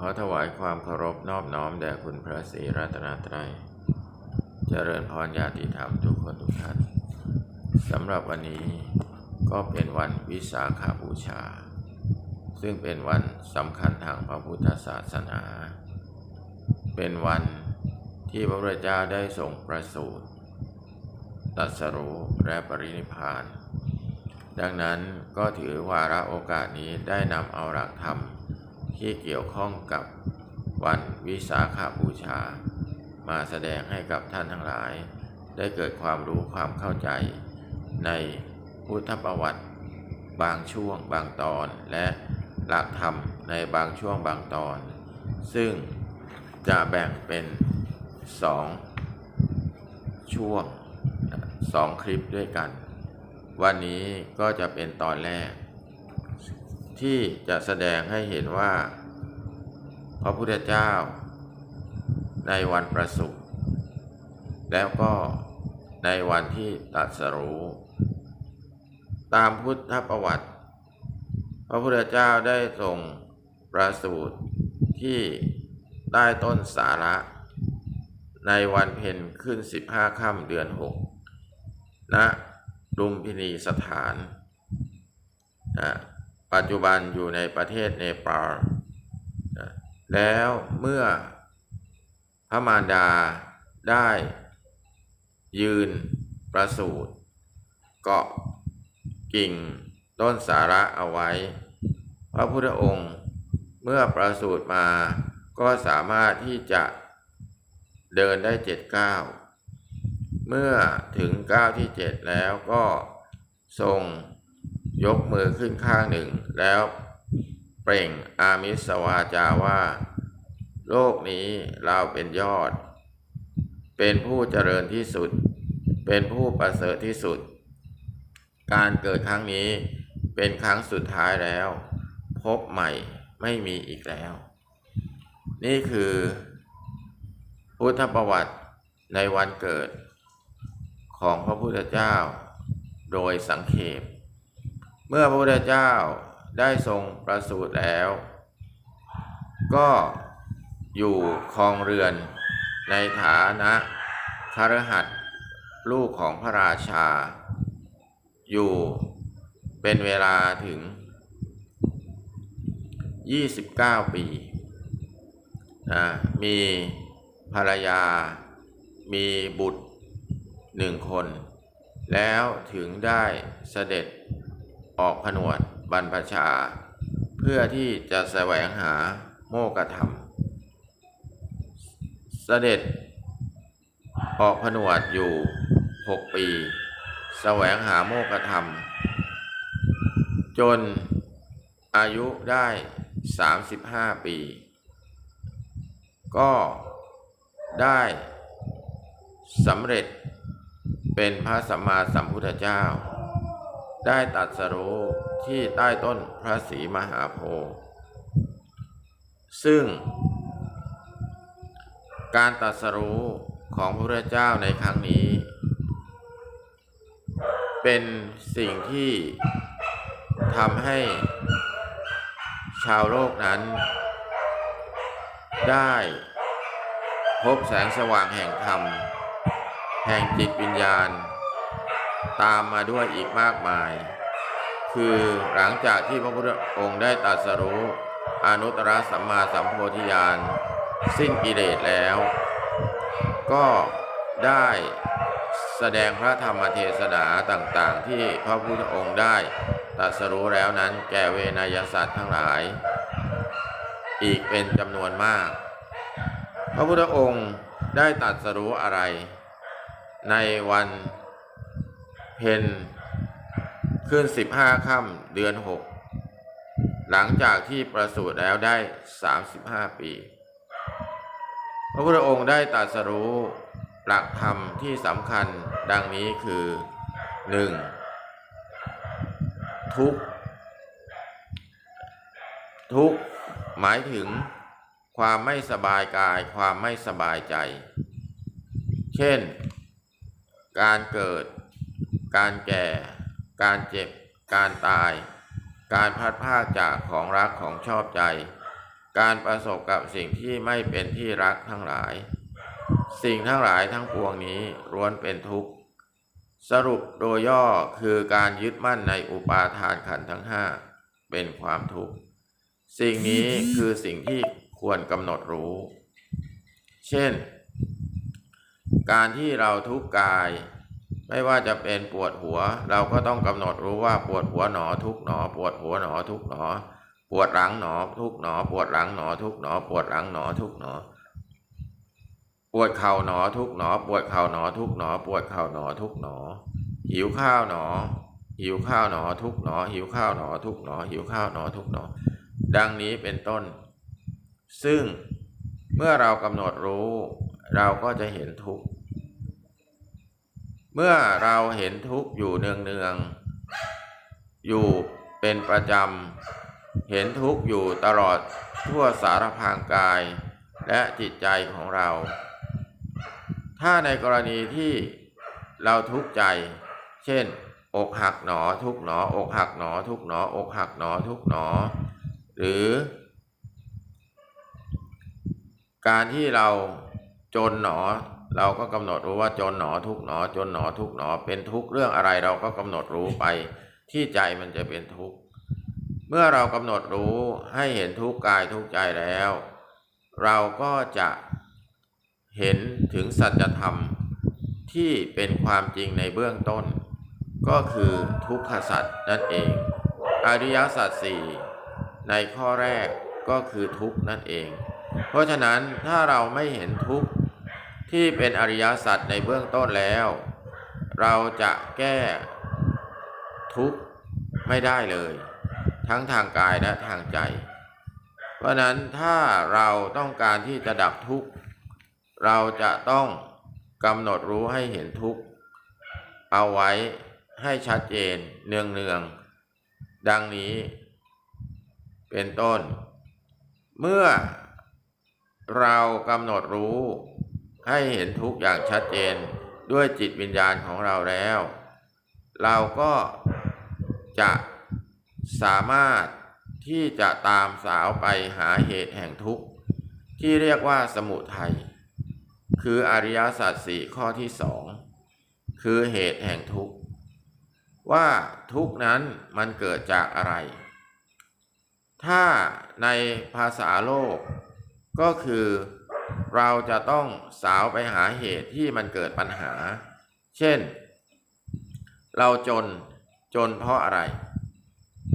ขอถวายความเคารพนอบน้อมแด่คุณพระศรีรัตนตรัย เจริญพรญาติธรรมทุกคนทุกท่านสำหรับวันนี้ก็เป็นวันวิสาขาบูชา ซึ่งเป็นวันสำคัญทางพระพุทธศาสนา เป็นวันที่พระพุทธเจ้าได้ทรงประสูติตรัสรู้และปรินิพพาน ดังนั้นก็ถือวาระโอกาสนี้ได้นำเอาหลักธรรม ที่เกี่ยวข้องกับวันวิสาขาบูชา มาแสดงให้กับท่านทั้งหลาย ได้เกิดความรู้ความเข้าใจ ในพุทธประวัติบางช่วงบางตอนและหลักธรรมในบางช่วงบางตอน ซึ่งจะแบ่งเป็นสองช่วงสองคลิปด้วยกัน วันนี้ก็จะเป็นตอนแรก ที่จะแสดงให้เห็นว่า พระพุทธเจ้า ในวันประสูติแล้วก็ในวันที่ตรัสรู้ ตามพุทธประวัติ พระพุทธเจ้าได้ทรงประสูติที่ใต้ต้นสาระ ในวันเพ็ญขึ้นสิบห้าค่ำเดือนหกณลุมพินีสถานนะ ปัจจุบันอยู่ในประเทศเนปาลแล้วเมื่อพระมารดาได้ยืนประสูติเกาะกิ่งต้นสาระเอาไว้ พระพุทธองค์เมื่อประสูติมาก็สามารถที่จะเดินได้เจ็ดก้าวเมื่อถึงก้าวที่เจ็ดแล้วก็ทรง ยกมือขึ้นข้างหนึ่ง แล้วเปล่งอามิสวาจาว่า โลกนี้เราเป็นยอด เป็นผู้เจริญที่สุด เป็นผู้ประเสริฐที่สุด การเกิดครั้งนี้เป็นครั้งสุดท้ายแล้ว พบใหม่ไม่มีอีกแล้ว นี่คือ พุทธประวัติในวันเกิดของพระพุทธเจ้า โดยสังเขป เมื่อพระพุทธเจ้าได้ทรงประสูติแล้ว ก็อยู่ครองเรือนในฐานะคารหัสถ์ลูกของพระราชา อยู่เป็นเวลาถึง 29 ปีนะมีภรรยา มีบุตรหนึ่งคน แล้วถึงได้เสด็จ ออกผนวดบรรพชา เพื่อที่จะแสวงหาโมกธรรม เสด็จ ออกผนวดอยู่หกปี แสวงหาโมกธรรม จนอายุได้ 35 ปี ก็ได้สำเร็จเป็นพระสัมมาสัมพุทธเจ้า ได้ตัดสรู้ที่ใต้ต้นพระศรีมหาโพธิ์ซึ่ง การตัดสรู้ของพระพุทธเจ้าในครั้งนี้ เป็นสิ่งที่ทำให้ชาวโลกนั้น ได้พบแสงสว่างแห่งธรรม แห่งจิตวิญญาณ ตามมาด้วยอีกมากมาย คือหลังจากที่พระพุทธองค์ได้ตรัสรู้อนุตตรสัมมาสัมโพธิญาณสิ้นกิเลสแล้ว ก็ได้แสดงพระธรรมเทศนาต่างๆ ที่พระพุทธองค์ได้ตรัสรู้แล้วนั้นแก่เวนยสัตว์ทั้งหลาย อีกเป็นจำนวนมาก พระพุทธองค์ได้ตรัสรู้อะไร ในวัน เพ็ญขึ้นสิบห้าค่ำเดือนหกหลังจากที่ประสูติแล้วได้สามสิบห้าปี พระพุทธองค์ได้ตรัสรู้หลักธรรมที่สำคัญดังนี้คือหนึ่งทุกทุกหมายถึงความไม่สบายกายความไม่สบายใจ เช่น การเกิด การแก่ การเจ็บ การตาย การพัดพากจากของรักของชอบใจ การประสบกับสิ่งที่ไม่เป็นที่รักทั้งหลาย สิ่งทั้งหลายทั้งปวงนี้ล้วนเป็นทุกข์ สรุปโดยย่อคือการยึดมั่นในอุปาทานขันธ์ทั้งห้าเป็นความทุกข์ สิ่งนี้คือสิ่งที่ควรกำหนดรู้ เช่น การที่เราทุกข์กาย ไม่ว่าจะเป็นปวดหัว เราก็ต้องกำหนดรู้ว่าปวดหัวหนอทุกหนอ ปวดหัวหนอทุกหนอ ปวดหลังหนอ ทุกหนอ ปวดหลังหนอ ทุกหนอ ปวดหลังหนอทุกหนอ ปวดเข่าหนอทุกหนอ ปวดเข่าหนอทุกหนอ ปวดเข่าหนอทุกหนอ หิวข้าวหนอ หิวข้าวหนอ ทุกหนอ หิวข้าวหนอ ทุกหนอ หิวข้าวหนอทุกหนอ ดังนี้เป็นต้น ซึ่งเมื่อเรากำหนดรู้ เราก็จะเห็นทุกข์ เมื่อเราเห็นทุกข์อยู่เนืองเนืองๆอยู่เป็นประจำ เห็นทุกข์อยู่ตลอดทั่วสารพางกายและจิตใจของเรา ถ้าในกรณีที่เราทุกข์ใจ เช่น อกหักหนอทุกข์หนอ อกหักหนอทุกข์หนอ อกหักหนอทุกข์หนอ หรือ การที่เราจนหนอ เราก็กำหนดรู้ว่าจนหนอทุกหนอ จนหนอทุกหนอ เป็นทุกเรื่องอะไรเราก็กำหนดรู้ไป ที่ใจมันจะเป็นทุกข์เมื่อเรากำหนดรู้ให้เห็นทุกกายทุกใจแล้ว เราก็จะเห็นถึงสัจธรรมที่เป็นความจริงในเบื้องต้น ก็คือทุกขสัจนั่นเอง อริยสัจสี่ในข้อแรกก็คือทุกนั่นเอง เพราะฉะนั้นถ้าเราไม่เห็นทุกข์ ที่เป็นอริยสัจในเบื้องต้นแล้ว เราจะแก้ทุกข์ไม่ได้เลย ทั้งทางกายและทางใจ เพราะนั้นถ้าเราต้องการที่จะดับทุกข์ เราจะต้องกำหนดรู้ให้เห็นทุกข์ เอาไว้ให้ชัดเจนเนืองเนืองดังนี้เป็นต้น เมื่อเรากำหนดรู้ ให้เห็นทุกอย่างชัดเจนด้วยจิตวิญญาณของเราแล้ว เราก็จะสามารถที่จะตามสาวไปหาเหตุแห่งทุกข์ ที่เรียกว่าสมุทัยคืออริยสัจสี่ข้อที่สองคือเหตุแห่งทุกข์ ว่าทุกข์นั้นมันเกิดจากอะไร ถ้าในภาษาโลกก็คือ เราจะต้องสาวไปหาเหตุที่มันเกิดปัญหา เช่น เราจนจนเพราะอะไร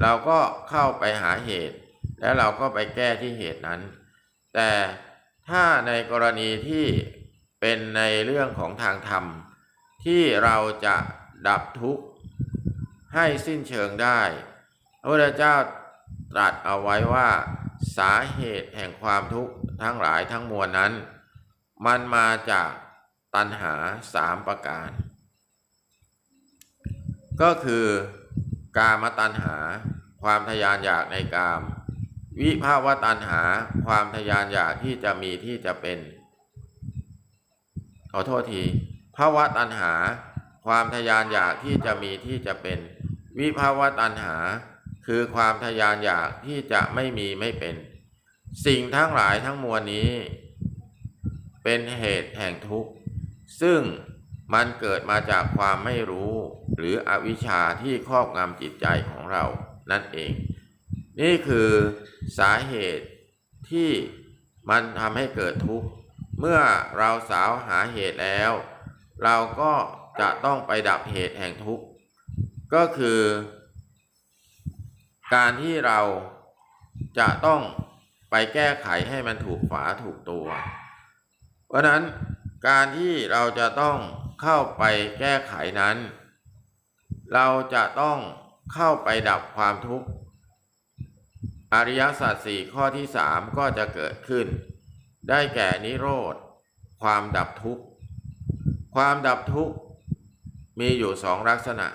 เราก็เข้าไปหาเหตุ แล้วเราก็ไปแก้ที่เหตุนั้น แต่ถ้าในกรณีที่เป็นในเรื่องของทางธรรม ที่เราจะดับทุกข์ให้สิ้นเชิงได้ พระพุทธเจ้าตรัสเอาไว้ว่า สาเหตุแห่งความทุกข์ ทั้งหลายทั้งมวลนั้น มันมาจากตัณหาสามประการ ก็คือกามตัณหาความทยานอยากในกาม วิภาวะตัณหาความทยานอยากที่จะมีที่จะเป็น ขอโทษทีภาวะตัณหา ความทยานอยากที่จะมีที่จะเป็น วิภาวะตัณหา คือความทยานอยากที่จะไม่มีไม่เป็น สิ่งทั้งหลายทั้งมวลนี้ เป็นเหตุแห่งทุกข์ ซึ่งมันเกิดมาจากความไม่รู้ หรืออวิชชาที่ครอบงำจิตใจของเรานั่นเอง นี่คือสาเหตุที่มันทำให้เกิดทุกข์ เมื่อเราสาวหาเหตุแล้ว เราก็จะต้องไปดับเหตุแห่งทุกข์ ก็คือ การที่เราจะต้อง ไปแก้ไขให้มันถูกฝาถูกตัว เพราะนั้นการที่เราจะต้องเข้าไปแก้ไขนั้น เราจะต้องเข้าไปดับความทุกข์ อริยสัจสี่ข้อที่สามก็จะเกิดขึ้น ได้แก่นิโรธ ความดับทุกข์ ความดับทุกข์ มีอยู่สองลักษณะ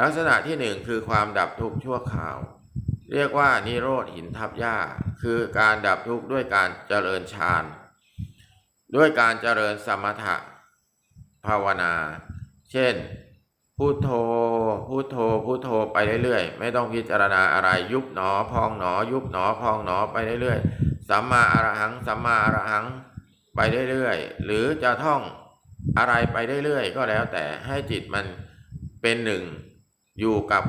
ลักษณะที่หนึ่งคือความดับทุกข์ชั่วคราว เรียกว่านิโรธหินทับหญ้า คือการดับทุกข์ด้วยการเจริญฌาน ด้วยการเจริญสมถะภาวนา เช่นพุทโธพุทโธพุทโธไปเรื่อยๆ ไม่ต้องพิจารณาอะไรยุบหนอพองหนอ ยุบหนอพองหนอไปเรื่อยๆสัมมาอรหังสัมมาอรหังไปเรื่อยๆ หรือจะท่องอะไรไปเรื่อยๆ ก็แล้วแต่ให้จิตมันเป็นหนึ่งอยู่กับ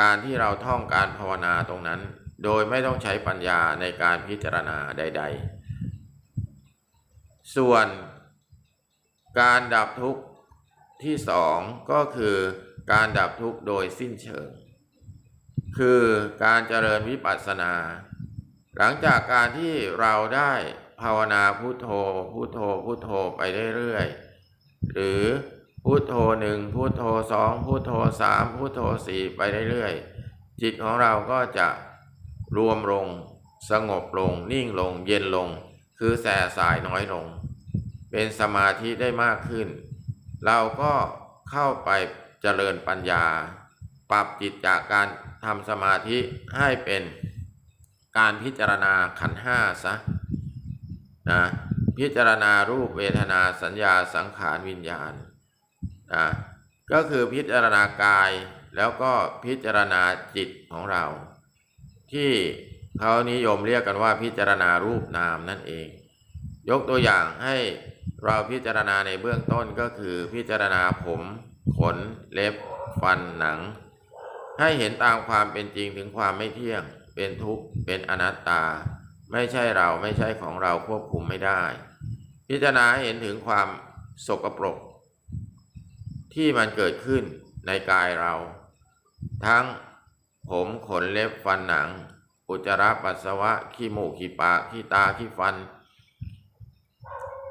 การที่เราท่องการภาวนาตรงนั้น โดยไม่ต้องใช้ปัญญาในการพิจารณาใด ๆ ส่วนการดับทุกข์ที่สองก็คือการดับทุกข์โดยสิ้นเชิง คือการเจริญวิปัสสนา หลังจากการที่เราได้ภาวนาพุทโธพุทโธพุทโธไปเรื่อยๆหรือพุทโธหนึ่งพุทโธสองพุทโธสามพุทโธสี่ไปเรื่อยๆจิตของเราก็จะ รวมลง สงบลง นิ่งลง เย็นลง คือแส่สายน้อยลง เป็นสมาธิได้มากขึ้น เราก็เข้าไปเจริญปัญญา ปรับจิตจากการทำสมาธิให้เป็นการพิจารณาขันห้าซะนะพิจารณารูปเวทนาสัญญาสังขารวิญญาณนะก็คือพิจารณากายแล้วก็พิจารณาจิตของเรา ที่เขานิยมเรียกกันว่าพิจารณารูปนามนั่นเอง ยกตัวอย่างให้เราพิจารณาในเบื้องต้นก็คือพิจารณาผม ขน เล็บ ฟันหนัง ให้เห็นตามความเป็นจริงถึงความไม่เที่ยง เป็นทุกข์เป็นอนัตตา ไม่ใช่เราไม่ใช่ของเราควบคุมไม่ได้ พิจารณาเห็นถึงความสกปรก ที่มันเกิดขึ้นในกายเรา ทั้ง ผมขนเล็บฟันหนัง อุจจาระปัสสาวะ ขี้มูกขี้ปากขี้ตาขี้ฟัน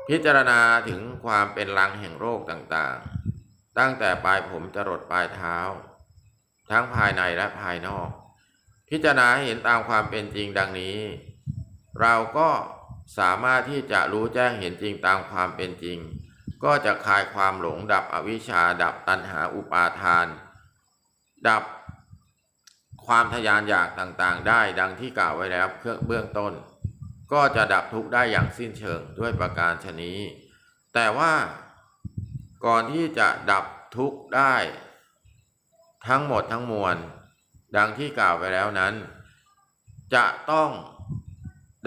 พิจารณาถึงความเป็นรังแห่งโรคต่างๆ ตั้งแต่ปลายผมจรดปลายเท้า ทั้งภายในและภายนอก พิจารณาเห็นตามความเป็นจริงดังนี้ เราก็สามารถที่จะรู้แจ้งเห็นจริงตามความเป็นจริง ก็จะคลายความหลงดับอวิชชาดับตัณหาอุปาทาน ดับ ความทยานอยากต่างๆ ได้ดังที่กล่าวไว้แล้วเบื้องต้น ก็จะดับทุกข์ได้อย่างสิ้นเชิงด้วยประการชนี้ แต่ว่าก่อนที่จะดับทุกข์ได้ ทั้งหมดทั้งมวล ดังที่กล่าวไปแล้วนั้น จะต้อง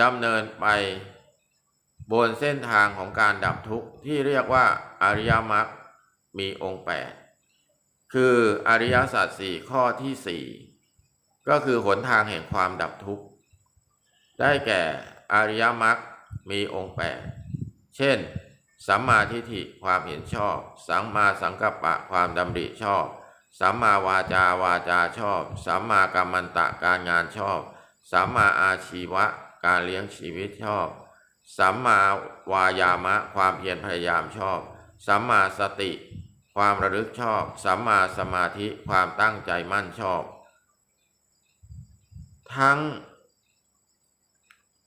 ดำเนินไปบนเส้นทางของการดับทุกข์ที่เรียกว่าอริยมรรคมีองค์แปดคืออริยสัจสี่ข้อที่สี่ ก็คือหนทางแห่งความดับทุกข์ ได้แก่อริยมรรคมีองค์แปดเช่น สัมมาทิฏฐิความเห็นชอบ สัมมาสังกัปปะความดำริชอบ สัมมาวาจาวาจาชอบ สัมมากัมมันตะการงานชอบ สัมมาอาชีวะการเลี้ยงชีวิตชอบ สัมมาวายามะความเพียรพยายามชอบ สัมมาสติ ความระลึกชอบ สัมมาสมาธิความตั้งใจมั่นชอบ ทั้ง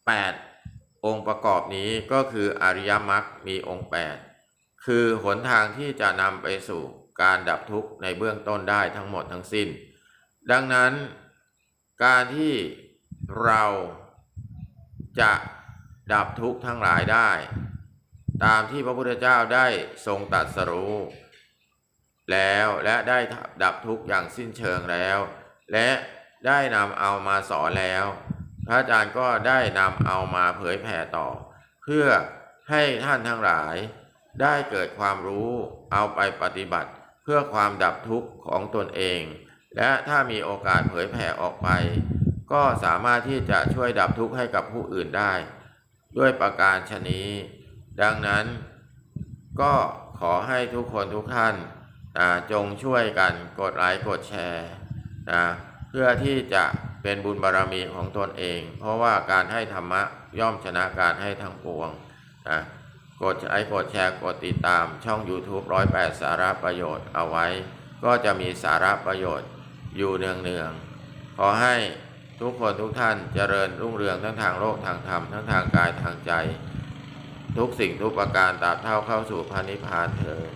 8 องค์ประกอบนี้ก็คืออริยมรรคมีองค์ 8 คือหนทางที่จะนำไปสู่การดับทุกข์ในเบื้องต้นได้ทั้งหมดทั้งสิ้น ดังนั้นการที่เราจะดับทุกข์ทั้งหลายได้ ตามที่พระพุทธเจ้าได้ทรงตรัสรู้แล้วและได้ดับทุกข์อย่างสิ้นเชิงแล้ว และ ได้นำเอามาสอนแล้ว พระอาจารย์ก็ได้นำเอามาเผยแผ่ต่อ เพื่อให้ท่านทั้งหลาย ได้เกิดความรู้เอาไปปฏิบัติ เพื่อความดับทุกข์ของตนเอง และถ้ามีโอกาสเผยแผ่ออกไป ก็สามารถที่จะช่วยดับทุกข์ให้กับผู้อื่นได้ ด้วยประการชนี้ ดังนั้น ก็ขอให้ทุกคนทุกท่านจงช่วยกันกดไลค์กดแชร์นะ เพื่อที่จะเป็นบุญบารรมีของตนเอง เพราะว่าการให้ธรรมะย่อมชนะการให้ทั้งปวงนะกดไลค์กดแชร์กดติดตามช่อง YouTube 108 สาระประโยชน์เอาไว้ ก็จะมีสาระประโยชน์อยู่เนืองๆขอให้ทุกคนทุกท่านเจริญรุ่งเรืองทั้งทางโลกทางธรรมทั้งทางกายทางใจ ทุกสิ่งทุกประการตราบเท่าเข้าสู่พระนิพพานเถิด